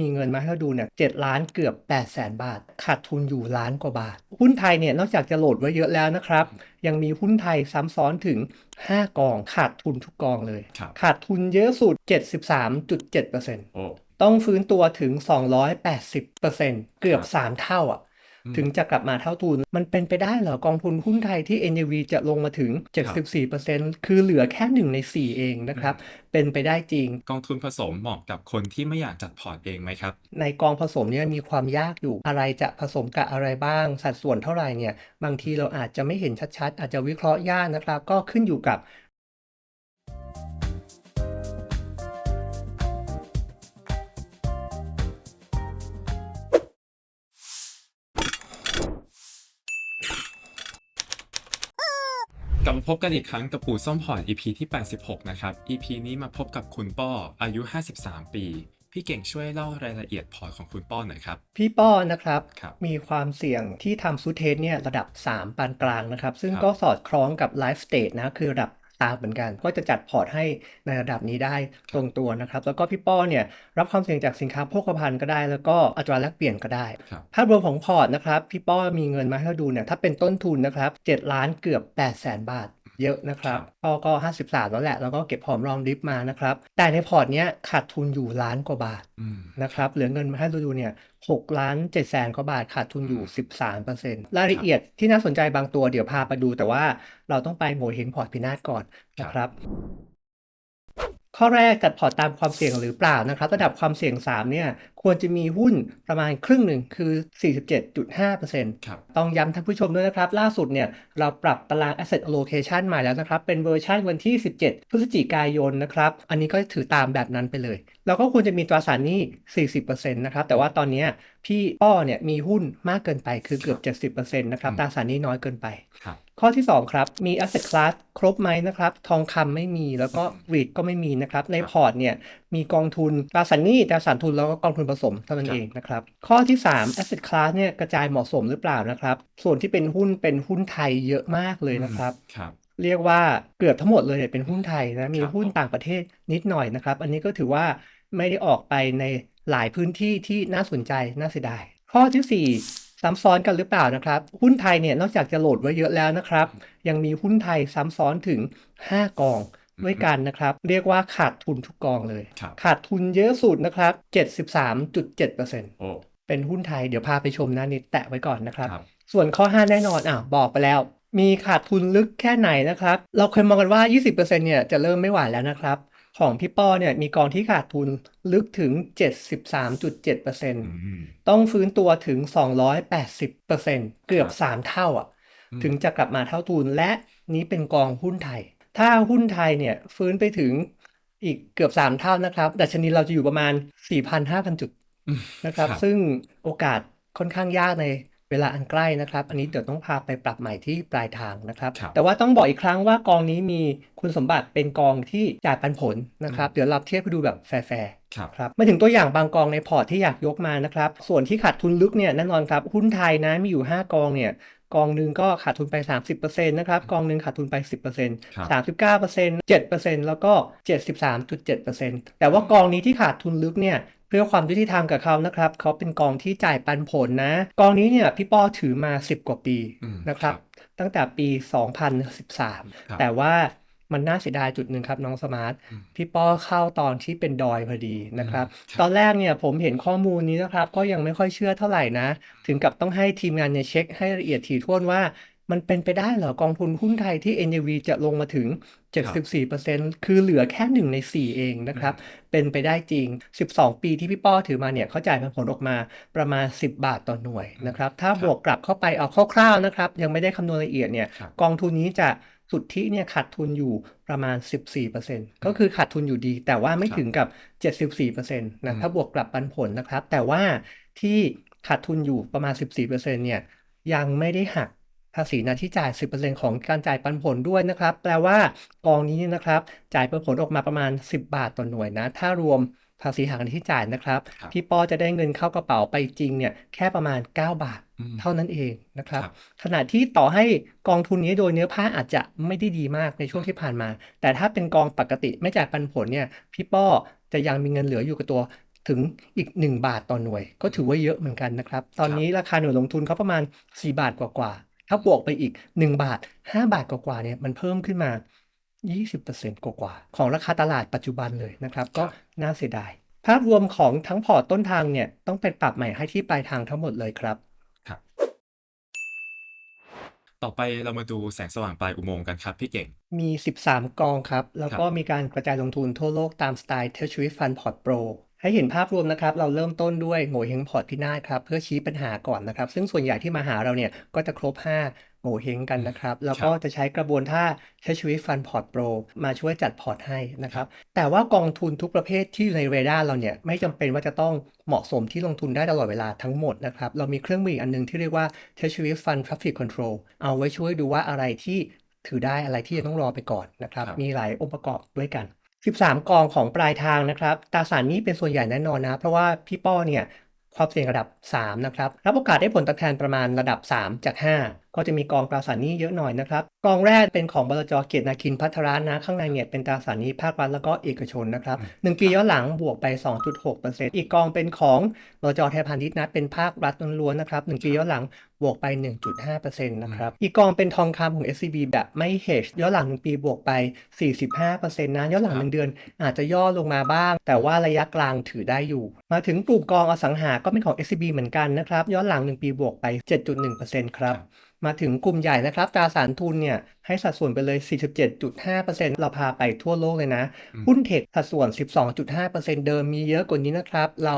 มีเงินมาให้เราดูเนี่ยเจ็ดล้านเกือบ8 0 0แสนบาท ขาดทุนอยู่ล้านกว่าบาท หุ้นไทยเนี่ยนอกจากจะโหลดไว้เยอะแล้วนะครับ ยังมีหุ้นไทยซ้ำซ้อนถึง 5 กอง ขาดทุนทุกกองเลยครับขาดทุนเยอะสุด 73.7%โอ้ต้องฟื้นตัวถึง 280%เกือบ 3 เท่าอะอืม ถึงจะกลับมาเท่าทุน มันเป็นไปได้เหรอกองทุนหุ้นไทยที่ NAV จะลงมาถึง 74%คือเหลือแค่ 1 ใน 4 เองนะครับ เป็นไปได้จริง กองทุนผสมเหมาะกับคนที่ไม่อยากจัดพอร์ตเองไหมครับ ในกองผสมเนี่ยมีความยากอยู่อะไรจะผสมกับอะไรบ้าง สัดส่วนเท่าไหร่เนี่ยบางทีเราอาจจะไม่เห็นชัดๆ อาจจะวิเคราะห์ยากนะครับ ก็ขึ้นอยู่กับ กลับมาพบกันอีกครั้งกับปู่ส้มพอร์ต EP ที่ 86 นะครับ EP นี้มาพบกับคุณป้ออายุ 53 ปี พี่เก่งช่วยเล่ารายละเอียดพอร์ตของคุณป้อหน่อยครับ พี่ป้อนะครับครับมีความเสี่ยงที่ทำซูเทสเนี่ยระดับ 3 ปานกลางนะครับ ซึ่งครับก็สอดคล้องกับไลฟ์สเต e นะ คือระดับ ตามเหมือนกัน ก็จะจัดพอร์ตให้ในระดับนี้ได้ตรงตัวนะครับ แล้วก็พี่ป้อเนี่ยรับความเสี่ยงจากสินค้าโภคภัณฑ์ก็ได้ แล้วก็อัตราแลกเปลี่ยนก็ได้ครับภาพรวมของพอร์ตนะครับพี่ป้อมีเงินมาให้เราดูเนี่ยถ้าเป็นต้นทุนนะครับ7ล้านเกือบ8 0 0แสนบาท เยอะนะครับครับป้อก็ 53 แล้วแหละ แล้วก็เก็บหอมรอมริบมานะครับ แต่ในพอร์ตเนี้ยขาดทุนอยู่ล้านกว่าบาทอืมนะครับ เหลือเงินมาให้เราดูเนี่ย6ล้าน7แสนกว่าบาทขาดทุนอยู่ 13%รายละเอียดที่น่าสนใจบางตัวเดี๋ยวพาไปดู แต่ว่าเราต้องไปโงเ่เฮงพอร์ตพินาศก่อนนะครับ ข้อแรกจัดพอร์ตตามความเสี่ยงหรือเปล่านะครับ ระดับความเสี่ยง 3 เนี่ยควรจะมีหุ้นประมาณครึ่งหนึ่งคือ 47.5%ครับต้องย้ำท่านผู้ชมด้วยนะครับ ล่าสุดเนี่ยเราปรับตาราง asset allocation ใหม่แล้วนะครับ เป็นเวอร์ชันวันที่ 17 พฤศจิกายนนะครับ อันนี้ก็ถือตามแบบนั้นไปเลยเราก็ควรจะมีตราสารหนี้ 40%นะครับ แต่ว่าตอนเนี้ยพี่อ้อเนี่ยมีหุ้นมากเกินไปคือเกือบ 70%นะครับอืมตราสารหนี้น้อยเกินไปครับ ข้อที่ 2 ครับ มี asset class ครบไหมนะครับ ทองคำไม่มีแล้วก็ REIT ก็ไม่มีนะครับ ในพอร์ตเนี่ยมีกองทุนตราสารหนี้ตราสารทุนแล้วก็กองทุนผสมเท่านั้นครับเองนะครับ ข้อที่ 3 asset class เนี่ยกระจายเหมาะสมหรือเปล่านะครับ ส่วนที่เป็นหุ้นเป็นหุ้นไทยเยอะมากเลยนะครับครับเรียกว่าเกือบทั้งหมดเลยเนี่ยเป็นหุ้นไทยนะมีครับหุ้นผมต่างประเทศนิดหน่อยนะครับ อันนี้ก็ถือว่าไม่ได้ออกไปในหลายพื้นที่ที่น่าสนใจน่าเสียดายข้อทีสี่4 ซ้ำซ้อนกันหรือเปล่านะครับ หุ้นไทยเนี่ยนอกจากจะโหลดไว้เยอะแล้วนะครับ ยังมีหุ้นไทยซ้ำซ้อนถึง 5 กองด้วยกันนะครับ เรียกว่าขาดทุนทุกกองเลยครับขาดทุนเยอะสุดนะครับ 73.7%โอ้เป็นหุ้นไทยเดี๋ยวพาไปชมนะนี่แตะไว้ก่อนนะครับครับส่วนข้อ 5 แน่นอนอะบอกไปแล้ว มีขาดทุนลึกแค่ไหนนะครับ เราเคยมองกันว่า 20%เนี่ยจะเริ่มไม่ไหวแล้วนะครับ ของพี่ป้อเนี่ยมีกองที่ขาดทุนลึกถึง 73.7%อืมต้องฟื้นตัวถึง 280%เกือบ 3 เท่าอะอืมถึงจะกลับมาเท่าทุนและนี้เป็นกองหุ้นไทย ถ้าหุ้นไทยเนี่ยฟื้นไปถึงอีกเกือบ 3 เท่านะครับ ดัชนีเราจะอยู่ประมาณ4,000-5,000 จุดอืมนะครับครับ ซึ่งโอกาสค่อนข้างยากใน เวลาอันใกล้นะครับ อันนี้เดี๋ยวต้องพาไปปรับใหม่ที่ปลายทางนะครับ ครับแต่ว่าต้องบอกอีกครั้งว่ากองนี้มีคุณสมบัติเป็นกองที่จ่ายปันผลนะครับ เดี๋ยวเราเทียบให้ดูแบบแฟร์ๆครับ ครับมาถึงตัวอย่างบางกองในพอร์ตที่อยากยกมานะครับ ส่วนที่ขาดทุนลึกเนี่ยแน่นอนครับ หุ้นไทยนะมีอยู่ 5 กองเนี่ยกองหนึ่งก็ขาดทุนไป 30%นะครับกองหนึ่งขาดทุนไป 10%ครับ39% 7%แล้วก็ 73.7%แต่ว่ากองนี้ที่ขาดทุนลึกเนี่ยเพื่อความยุติธรรมกับเขานะครับเขาเป็นกองที่จ่ายปันผลนะ กองนี้เนี่ยพี่ป้อถือมา 10 กว่าปีอืมนะครับ ตั้งแต่ปี 2013ครับแต่ว่ามันน่าเสียดายจุดหนึ่งครับน้องสมาร์ทอืมพี่ป้อเข้าตอนที่เป็นดอยพอดีนะครับอืมครับ ตอนแรกเนี่ยผมเห็นข้อมูลนี้นะครับ ก็ยังไม่ค่อยเชื่อเท่าไหร่นะ ถึงกับต้องให้ทีมงานเนี่ยเช็คให้ละเอียดถี่ถ้วนว่า มันเป็นไปได้เหรอกองทุนหุ้นไทยที่ NAV จะลงมาถึง 74%คือเหลือแค่ 1 ใน 4 เองนะครับ เป็นไปได้จริง 12 ปีที่พี่ป้อถือมาเนี่ยเขาจ่ายปันผลออกมาประมาณ 10 บาทต่อหน่วยนะครับ ถ้าครับบวกกลับเข้าไปเอาคร่าวๆนะครับ ยังไม่ได้คำนวณละเอียดเนี่ยครับกองทุนนี้จะสุทธิเนี่ยขาดทุนอยู่ประมาณ 14%ก็คือขาดทุนอยู่ดี แต่ว่าไม่ครับถึงกับ 74%นะอืมถ้าบวกกลับปันผลนะครับ แต่ว่าที่ขาดทุนอยู่ประมาณ 14%เนี่ยยังไม่ได้หัก ภาษีหน้าที่จ่าย 10%ของการจ่ายปันผลด้วยนะครับ แปลว่ากองนี้นะครับ จ่ายปันผลออกมาประมาณ 10 บาทต่อหน่วยนะ ถ้ารวมภาษีหักหน้าที่จ่ายนะครับครับพี่ป้อจะได้เงินเข้ากระเป๋าไปจริงเนี่ยแค่ประมาณ 9 บาทอืมเท่านั้นเองนะครับครับ ขณะที่ต่อให้กองทุนนี้โดยเนื้อผ้าอาจจะไม่ได้ดีมากในช่วงที่ผ่านมา แต่ถ้าเป็นกองปกติไม่จ่ายปันผลเนี่ยพี่ป้อจะยังมีเงินเหลืออยู่กับตัวถึงอีก 1 บาทต่อหน่วย ก็ถือว่าเยอะเหมือนกันนะครับ ตอนนี้ราคาหน่วยลงทุนเขาประมาณ 4 บาทกว่าๆ ถ้าบวกไปอีก 1 บาท 5 บาทกว่าๆเนี่ยมันเพิ่มขึ้นมา 20%กว่าๆของราคาตลาดปัจจุบันเลยนะครับ ก็น่าเสียดาย ภาพรวมของทั้งพอร์ตต้นทางเนี่ยต้องเป็นปรับใหม่ให้ที่ปลายทางทั้งหมดเลยครับครับ ต่อไปเรามาดูแสงสว่างปลายอุโมงค์กันครับพี่เก่ง มี 13 กองครับ แล้วก็มีการกระจายลงทุนทั่วโลกตามสไตล์ Treasury Fund Port Pro ให้เห็นภาพรวมนะครับ เราเริ่มต้นด้วยโง่เฮงพอร์ตพินาศครับ เพื่อชี้ปัญหาก่อนนะครับ ซึ่งส่วนใหญ่ที่มาหาเราเนี่ยก็จะครบ 5โง่เฮงกันนะครับ แล้วก็จะใช้กระบวนท่า Treasury Fund Port Pro มาช่วยจัดพอร์ตให้นะครับ แต่ว่ากองทุนทุกประเภทที่อยู่ในเรดาร์เราเนี่ยไม่จำเป็นว่าจะต้องเหมาะสมที่ลงทุนได้ตลอดเวลาทั้งหมดนะครับ เรามีเครื่องมืออีกอันหนึงที่เรียกว่า Treasury Fund Traffic Control เอาไว้ช่วยดูว่าอะไรที่ถือได้อะไรที่จะต้องรอไปก่อนนะครับครับมีหลายองค์ประกอบด้วยกัน 13 กองของปลายทางนะครับตราสารนี้เป็นส่วนใหญ่แน่นอนนะ เพราะว่าพี่ป้อเนี่ยความเสี่ยงระดับ 3 นะครับ รับโอกาสได้ผลตอบแทนประมาณระดับ 3 จาก 5 ก็จะมีกองตราสารหนี้เยอะหน่อยนะครับกองแรกเป็นของบลจเกียรตินาคินพัทรานะข้างในเนี่ยเป็นตราสารหนี้ภาครัฐแล้วก็เอกชนนะครับ1ปีย้อนหลังบวกไป 2.6%อีกกองเป็นของบลจไทยพาณิชย์นะเป็นภาครัฐล้วนๆนะครับ1ปีย้อนหลังบวกไป 1.5%นะครับ อีกกองเป็นทองคำของ SCB แบบไม่ hedge ย้อนหลัง 1 ปีบวกไป 45%นะย้อนหลังครับ1เดือนอาจจะย่อลงมาบ้าง แต่ว่าระยะกลางถือได้อยู่ มาถึงกลุ่มกองอสังหาก็เป็นของ SCB เหมือนกันนะครับ ย้อนหลัง 1 ปีบวกไป 7.1%ครับ มาถึงกลุ่มใหญ่นะครับตราสารทุนเนี่ยให้สัดส่วนไปเลย 47.5%เราพาไปทั่วโลกเลยนะอืมหุ้นเทคสัดส่วน 12.5%เดิมมีเยอะกว่านี้นะครับ เรา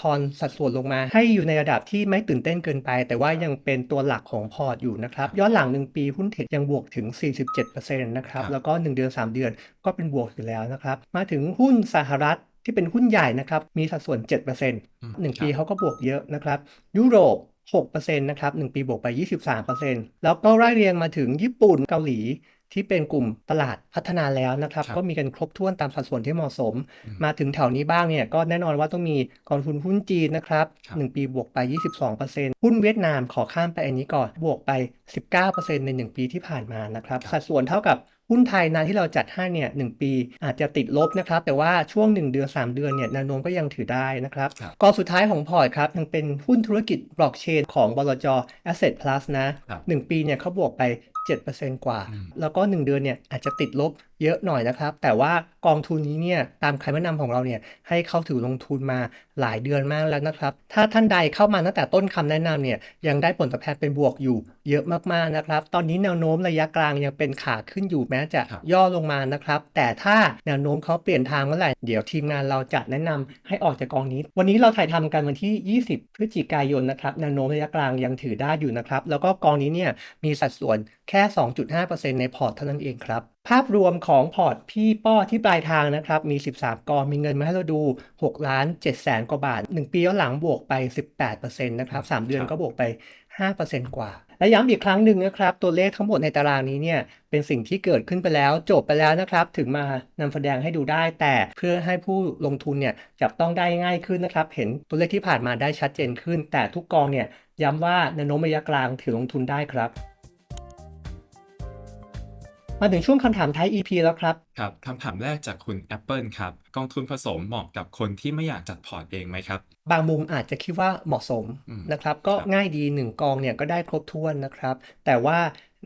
ทอนสัดส่วนลงมา ให้อยู่ในระดับที่ไม่ตื่นเต้นเกินไป แต่ว่ายังเป็นตัวหลักของพอร์ตอยู่นะครับย้อนหลัง 1 ปีหุ้นเทคยังบวกถึง 47%นะครับครับแล้วก็ 1 เดือน 3 เดือนก็เป็นบวกอยู่แล้วนะครับ มาถึงหุ้นสหรัฐที่เป็นหุ้นใหญ่นะครับมีสัดส่วน7%อืมหนึ่งปีครับเขาก็บวกเยอะนะครับยุโรป 6%นะครับ1ปีบวกไป 23%แล้วก็ไล่เรียงมาถึงญี่ปุ่นเกาหลีที่เป็นกลุ่มตลาดพัฒนาแล้วนะครับครับก็มีกันครบถ้วนตามสัดส่วนที่เหมาะสมอืมมาถึงแถวนี้บ้างเนี่ยก็แน่นอนว่าต้องมีกองทุนหุ้นจีนนะครับครับ1ปีบวกไป 22%หุ้นเวียดนามขอข้ามไปอันนี้ก่อนบวกไป 19%ใน 1 ปีที่ผ่านมานะครับครับสัดส่วนเท่ากับ หุ้นไทยนะที่เราจัดให้เนี่ยหปี อาจจะติดลบนะครับแต่ว่าช่วง 1 เดือน 3 เดือนเนี่ยแนวโน้มก็ยังถือได้นะครับครับกองสุดท้ายของพอร์ตครับยังเป็นหุ้นธุรกิจบล็อกเชนของบลจ Asset Plus นะครับ1ปีเนี่ยเขาบวกไป7%กว่าอืมแล้วก็ 1 เดือนเนี่ยอาจจะติดลบ เยอะหน่อยนะครับ แต่ว่ากองทุนนี้เนี่ยตามคำแนะนำของเราเนี่ยให้เข้าถือลงทุนมาหลายเดือนมากแล้วนะครับ ถ้าท่านใดเข้ามาตั้งแต่ต้นคำแนะนำเนี่ยยังได้ผลตอบแทนเป็นบวกอยู่เยอะมากๆนะครับ ตอนนี้แนวโน้มระยะกลางยังเป็นขาขึ้นอยู่แม้จะครับย่อลงมานะครับ แต่ถ้าแนวโน้มเขาเปลี่ยนทางเมื่อไหร่เดี๋ยวทีมงานเราจะแนะนำให้ออกจากกองนี้ วันนี้เราถ่ายทำกันวันที่ 20 พฤศจิกายนนะครับแนวโน้มระยะกลางยังถือได้อยู่นะครับแล้วก็กองนี้เนี่ยมีสัดส่วนแค่ 2.5%ในพอร์ตเท่านั้นเองครับ ภาพรวมของพอร์ตพี่ป้อที่ปลายทางนะครับ มี 13 กองมีเงินมาให้เราดู 6 ล้าน7แสนกว่าบาท 1 ปีย้อนหลังบวกไป 18%นะครับ 3 เดือนก็บวกไป 5%กว่า และย้ำอีกครั้งหนึ่งนะครับ ตัวเลขทั้งหมดในตารางนี้เนี่ยเป็นสิ่งที่เกิดขึ้นไปแล้วจบไปแล้วนะครับ ถึงมานำแสดงให้ดูได้ แต่เพื่อให้ผู้ลงทุนเนี่ยจับต้องได้ง่ายขึ้นนะครับ เห็นตัวเลขที่ผ่านมาได้ชัดเจนขึ้น แต่ทุกกองเนี่ยย้ำว่าแนวโน้มระยะกลางถือลงทุนได้ครับ มาถึงช่วงคำถามท้าย EP แล้วครับ ครับคำถามแรกจากคุณ Apple ครับ กองทุนผสมเหมาะกับคนที่ไม่อยากจัดพอร์ตเองไหมครับ บางมุมอาจจะคิดว่าเหมาะสมอืมนะครับ ก็ครับง่ายดี 1 กองเนี่ยก็ได้ครบถ้วนนะครับ แต่ว่า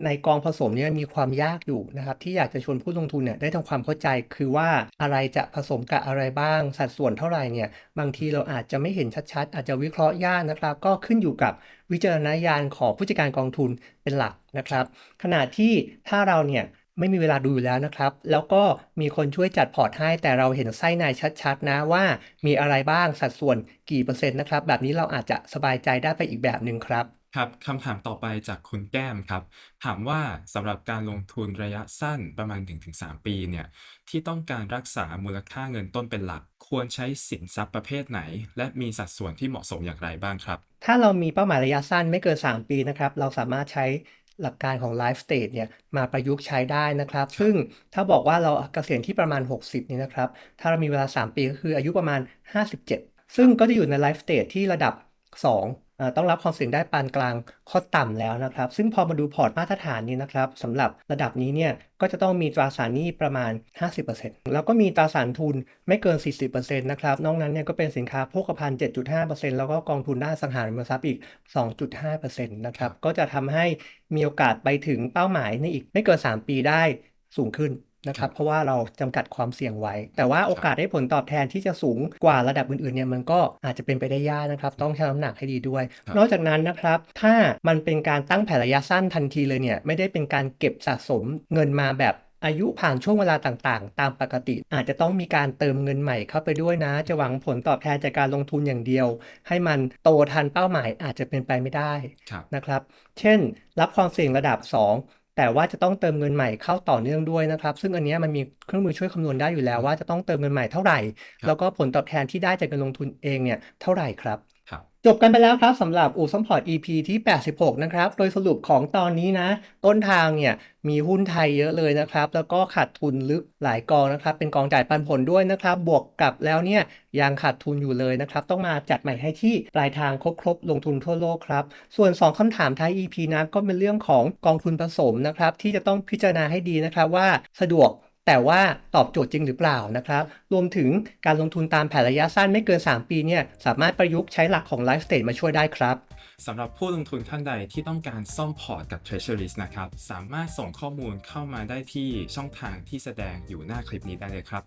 ในกองผสมเนี่ยมีความยากอยู่นะครับ ที่อยากจะชวนผู้ลงทุนเนี่ยได้ทำความเข้าใจคือว่าอะไรจะผสมกับอะไรบ้าง สัดส่วนเท่าไหร่เนี่ยบางทีเราอาจจะไม่เห็นชัดๆ อาจจะวิเคราะห์ยากนะครับ ก็ขึ้นอยู่กับวิจารณญาณของผู้จัดการกองทุนเป็นหลักนะครับ ขณะที่ถ้าเราเนี่ย ไม่มีเวลาดูอยู่แล้วนะครับ แล้วก็มีคนช่วยจัดพอร์ตให้ แต่เราเห็นไส้ในชัดๆนะว่ามีอะไรบ้างสัดส่วนกี่เปอร์เซ็นต์นะครับ แบบนี้เราอาจจะสบายใจได้ไปอีกแบบหนึ่งครับครับคำถามต่อไปจากคุณแก้มครับ ถามว่าสำหรับการลงทุนระยะสั้นประมาณ 1-3 ปีเนี่ยที่ต้องการรักษามูลค่าเงินต้นเป็นหลัก ควรใช้สินทรัพย์ประเภทไหน และมีสัดส่วนที่เหมาะสมอย่างไรบ้างครับ ถ้าเรามีเป้าหมายระยะสั้นไม่เกิน 3 ปีนะครับ เราสามารถใช้ หลักการของ Life Stage เนี่ยมาประยุกต์ใช้ได้นะครับ ซึ่งถ้าบอกว่าเราเกษียณที่ประมาณ 60นี่นะครับ ถ้าเรามีเวลา 3 ปีก็คืออายุประมาณ 57 ซึ่งก็จะอยู่ใน Life Stage ที่ระดับ2อ่า ต้องรับความเสี่ยงได้ปานกลางข้อต่ำแล้วนะครับ ซึ่งพอมาดูพอร์ตมาตรฐานนี้นะครับสำหรับระดับนี้เนี่ยก็จะต้องมีตราสารหนี้ประมาณ 50%แล้วก็มีตราสารทุนไม่เกิน 40%นะครับนอกนั้นเนี่ยก็เป็นสินค้าโภคภัณฑ์ 7.5%แล้วก็กองทุนด้านสังหาริมทรัพย์อีก 2.5%นะครับก็จะทำให้มีโอกาสไปถึงเป้าหมายในอีกไม่เกิน 3 ปีได้สูงขึ้น นะครับเพราะว่าเราจำกัดความเสี่ยงไว้ แต่ว่าโอกาสได้ผลตอบแทนที่จะสูงกว่าระดับอื่นๆเนี่ยมันก็อาจจะเป็นไปได้ยากนะครับ ต้องชั่งน้ำหนักให้ดีด้วยครับนอกจากนั้นนะครับ ถ้ามันเป็นการตั้งแผนระยะสั้นทันทีเลยเนี่ยไม่ได้เป็นการเก็บสะสมเงินมาแบบอายุผ่านช่วงเวลาต่างๆ ตามปกติ อาจจะต้องมีการเติมเงินใหม่เข้าไปด้วยนะ จะหวังผลตอบแทนจากการลงทุนอย่างเดียว ให้มันโตทันเป้าหมายอาจจะเป็นไปไม่ได้ครับนะครับ เช่น รับความเสี่ยงระดับ 2 แต่ว่าจะต้องเติมเงินใหม่เข้าต่อเนื่องด้วยนะครับ ซึ่งอันนี้มันมีเครื่องมือช่วยคำนวณได้อยู่แล้วว่าจะต้องเติมเงินใหม่เท่าไหร่ แล้วก็ผลตอบแทนที่ได้จากการลงทุนเองเนี่ยเท่าไหร่ครับ จบกันไปแล้วครับสำหรับอู่ซัมพอร์ต EP ที่ 86 นะครับ โดยสรุปของตอนนี้นะ ต้นทางเนี่ยมีหุ้นไทยเยอะเลยนะครับ แล้วก็ขาดทุนลึกหลายกองนะครับ เป็นกองจ่ายปันผลด้วยนะครับ บวกกับแล้วเนี่ยยังขาดทุนอยู่เลยนะครับ ต้องมาจัดใหม่ให้ที่ปลายทางครบครบลงทุนทั่วโลกครับ ส่วน 2คำถามท้าย EP นะก็เป็นเรื่องของกองทุนผสมนะครับที่จะต้องพิจารณาให้ดีนะครับว่าสะดวก แต่ว่าตอบโจทย์จริงหรือเปล่านะครับ รวมถึงการลงทุนตามแผนระยะสั้นไม่เกิน 3 ปีเนี่ยสามารถประยุกต์ใช้หลักของไลฟ์สเตจมาช่วยได้ครับสำหรับผู้ลงทุนท่านใดที่ต้องการซ่อมพอร์ตกับ Treasuries นะครับ สามารถส่งข้อมูลเข้ามาได้ที่ช่องทางที่แสดงอยู่หน้าคลิปนี้ได้เลยครับ